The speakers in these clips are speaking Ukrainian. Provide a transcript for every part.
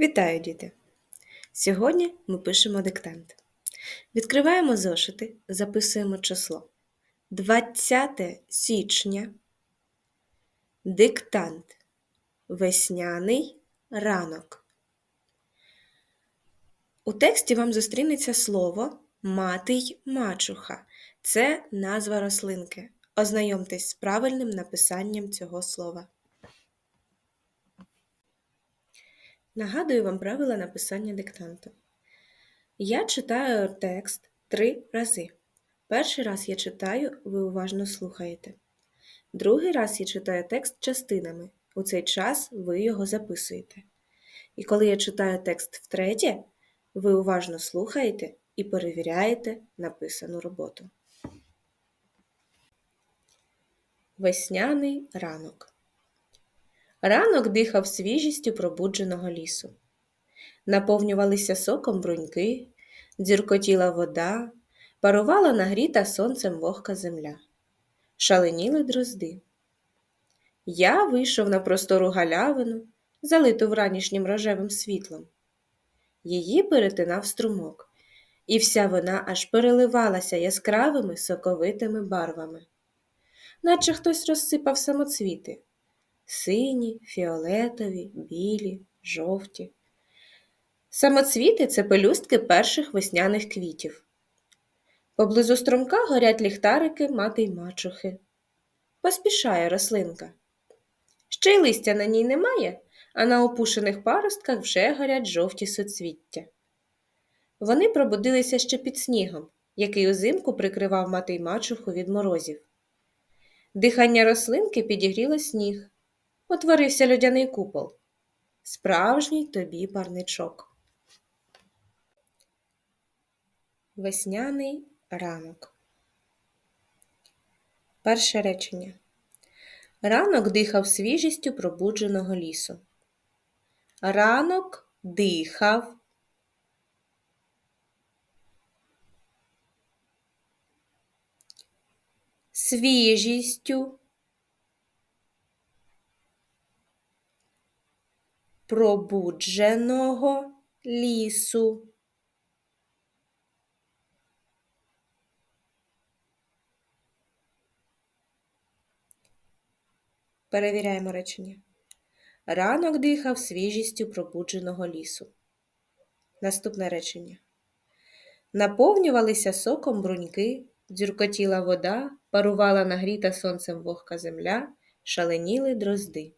Вітаю, діти! Сьогодні ми пишемо диктант. Відкриваємо зошити, записуємо число 20 січня. Диктант. Весняний ранок. У тексті вам зустрінеться слово мати й мачуха. Це назва рослинки. Ознайомтесь з правильним написанням цього слова. Нагадую вам правила написання диктанту. Я читаю текст три рази. Перший раз я читаю, ви уважно слухаєте. Другий раз я читаю текст частинами. У цей час ви його записуєте. І коли я читаю текст втретє, ви уважно слухаєте і перевіряєте написану роботу. Весняний ранок. Ранок дихав свіжістю пробудженого лісу. Наповнювалися соком бруньки, дзюркотіла вода, парувала нагріта сонцем вогка земля. Шаленіли дрозди. Я вийшов на простору галявину, залиту вранішнім рожевим світлом. Її перетинав струмок, і вся вона аж переливалася яскравими соковитими барвами, наче хтось розсипав самоцвіти сині, фіолетові, білі, жовті. Самоцвіти це пелюстки перших весняних квітів. Поблизу струмка горять ліхтарики мати й мачухи. Поспішає рослинка. Ще й листя на ній немає, а на опушених паростках вже горять жовті соцвіття. Вони пробудилися ще під снігом, який узимку прикривав мати й мачуху від морозів. Дихання рослинки підігріло сніг, утворився льодяний купол. Справжній тобі парничок. Весняний ранок. Перше речення. Ранок дихав свіжістю пробудженого лісу. Ранок дихав. Свіжістю пробудженого лісу. Перевіряємо речення. Ранок дихав свіжістю пробудженого лісу. Наступне речення. Наповнювалися соком бруньки, дзюркотіла вода, парувала нагріта сонцем вогка земля, шаленіли дрозди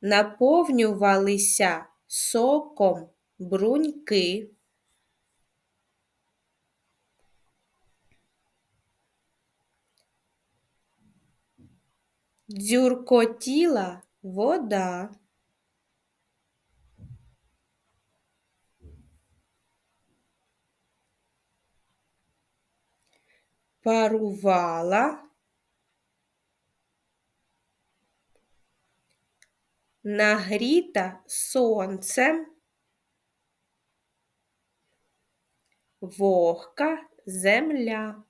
наповнювалися соком бруньки, дзюркотіла вода. Парувала нагріта сонцем, вогка земля.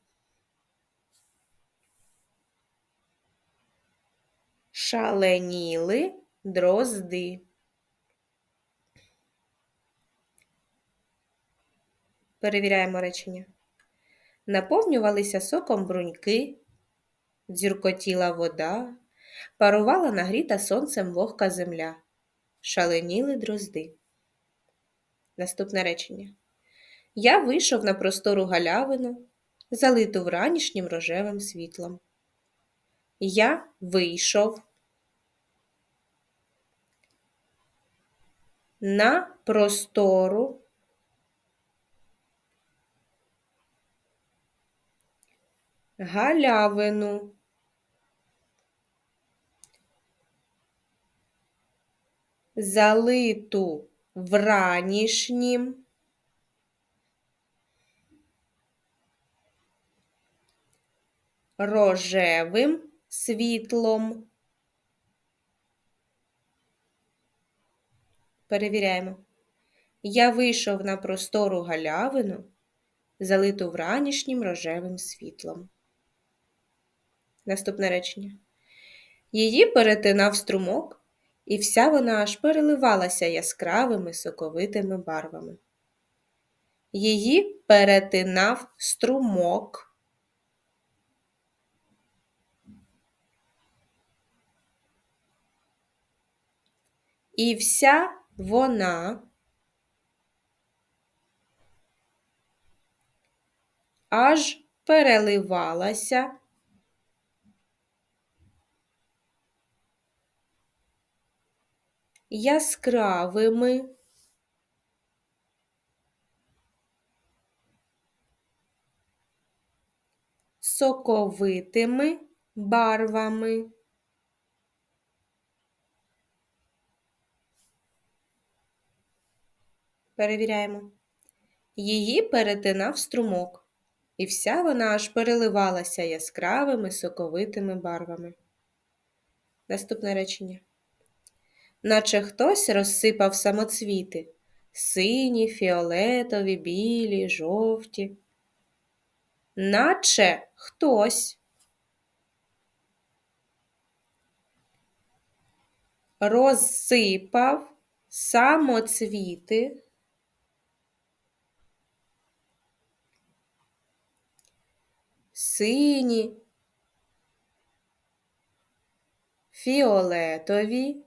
Шаленіли дрозди. Перевіряємо речення. Наповнювалися соком бруньки, дзюркотіла вода, парувала нагріта сонцем вогка земля, шаленіли дрозди. Наступне речення. Я вийшов на простору галявину, залиту вранішнім рожевим світлом. Я вийшов на простору галявину. Залиту вранішнім рожевим світлом. Перевіряємо. Я вийшов на простору галявину, залиту вранішнім рожевим світлом. Наступне речення. Її перетинав струмок, і вся вона аж переливалася яскравими соковитими барвами. Її перетинав струмок. І вся вона аж переливалася яскравими соковитими барвами. Перевіряємо. Її перетинав струмок, і вся вона аж переливалася яскравими соковитими барвами. Наступне речення. Наче хтось розсипав самоцвіти сині, фіолетові, білі, жовті. Наче хтось. Розсипав самоцвіти. Сині, фіолетові,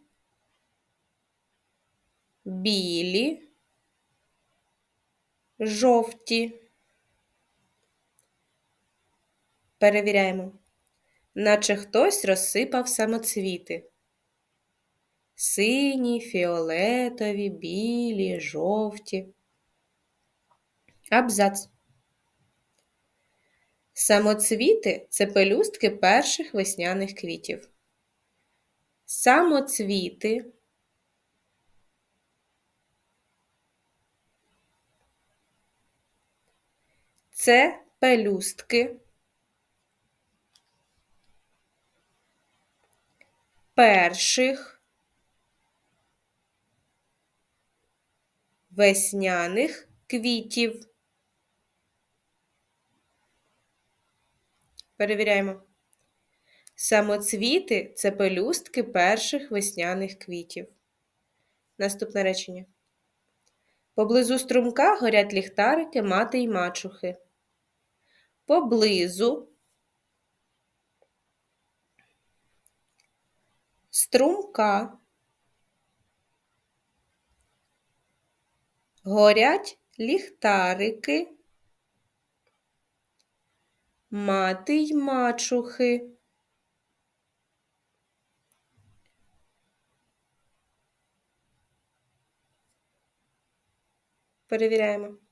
білі, жовті. Перевіряємо, наче хтось розсипав самоцвіти. Сині, фіолетові, білі, жовті. Абзац. Самоцвіти це пелюстки перших весняних квітів. Самоцвіти це пелюстки перших весняних квітів. Перевіряємо. Самоцвіти це пелюстки перших весняних квітів. Наступне речення. Поблизу струмка горять ліхтарики мати й мачухи. Поблизу струмка горять ліхтарики мати й мачухи. Перевіряємо.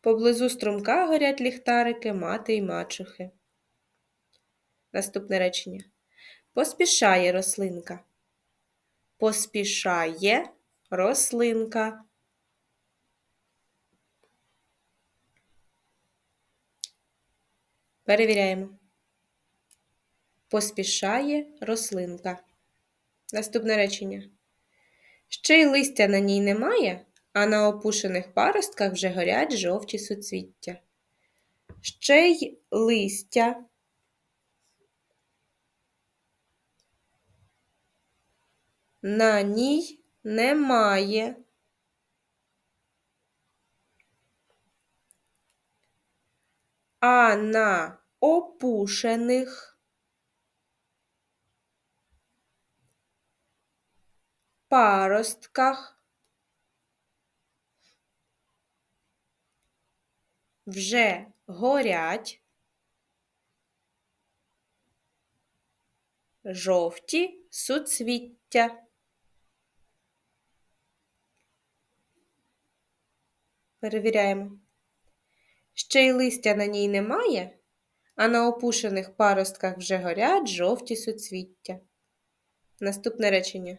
Поблизу струмка горять ліхтарики мати й мачухи. Наступне речення. Поспішає рослинка. Поспішає рослинка. Перевіряємо. Поспішає рослинка. Наступне речення. Ще й листя на ній немає, а на опушених паростках вже горять жовті суцвіття. Ще й листя. На ній немає. А на опушених паростках вже горять жовті суцвіття. Перевіряємо. Ще й листя на ній немає, а на опушених паростках вже горять жовті суцвіття. Наступне речення.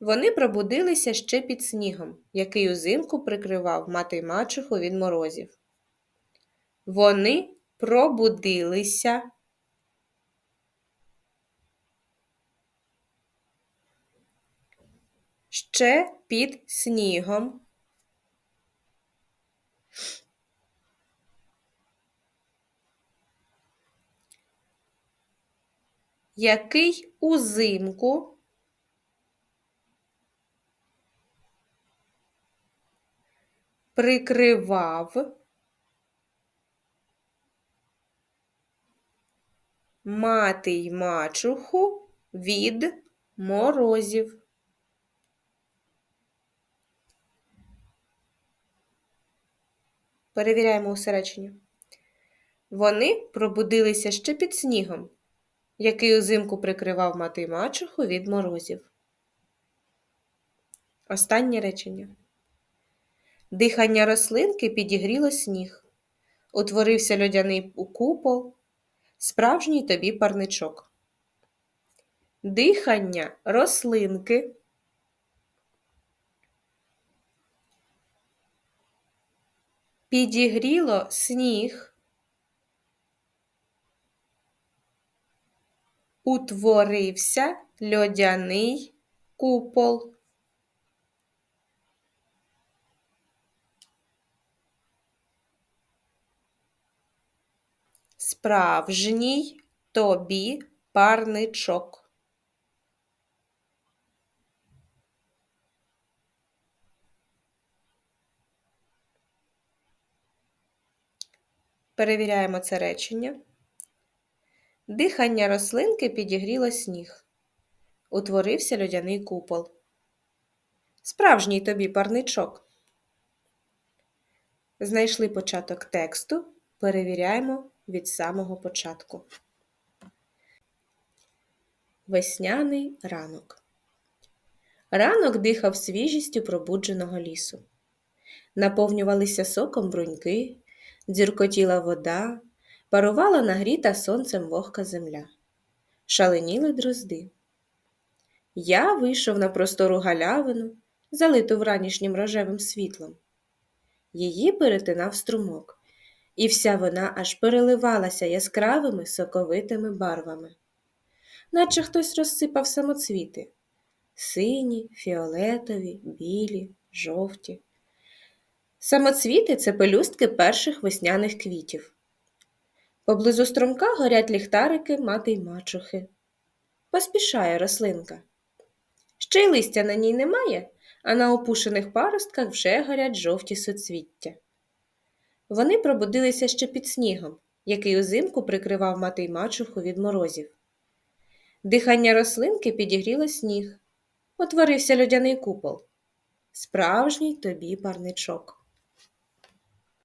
Вони пробудилися ще під снігом, який узимку прикривав мати й мачуху від морозів. Вони пробудилися. Ще під снігом. Який узимку прикривав мати й мачуху від морозів. Перевіряємо усе речення. Вони пробудилися ще під снігом, який узимку прикривав мати й мачуху від морозів. Останнє речення. Дихання рослинки підігріло сніг. Утворився льодяний купол, справжній тобі парничок. Дихання рослинки підігріло сніг. Утворився льодяний купол. Справжній тобі парничок. Перевіряємо це речення. Дихання рослинки підігріло сніг. Утворився льодяний купол. Справжній тобі парничок. Знайшли початок тексту. Перевіряємо від самого початку. Весняний ранок. Ранок дихав свіжістю пробудженого лісу. Наповнювалися соком бруньки, дзюркотіла вода, парувала нагріта сонцем вогка земля. Шаленіли дрозди. Я вийшов на простору галявину, залиту вранішнім рожевим світлом. Її перетинав струмок, і вся вона аж переливалася яскравими соковитими барвами, наче хтось розсипав самоцвіти сині, фіолетові, білі, жовті. Самоцвіти це пелюстки перших весняних квітів. Поблизу струмка горять ліхтарики мати й мачухи. Поспішає рослинка. Ще й листя на ній немає, а на опушених паростках вже горять жовті соцвіття. Вони пробудилися ще під снігом, який узимку прикривав мати й мачуху від морозів. Дихання рослинки підігріло сніг. Утворився льодяний купол. Справжній тобі парничок.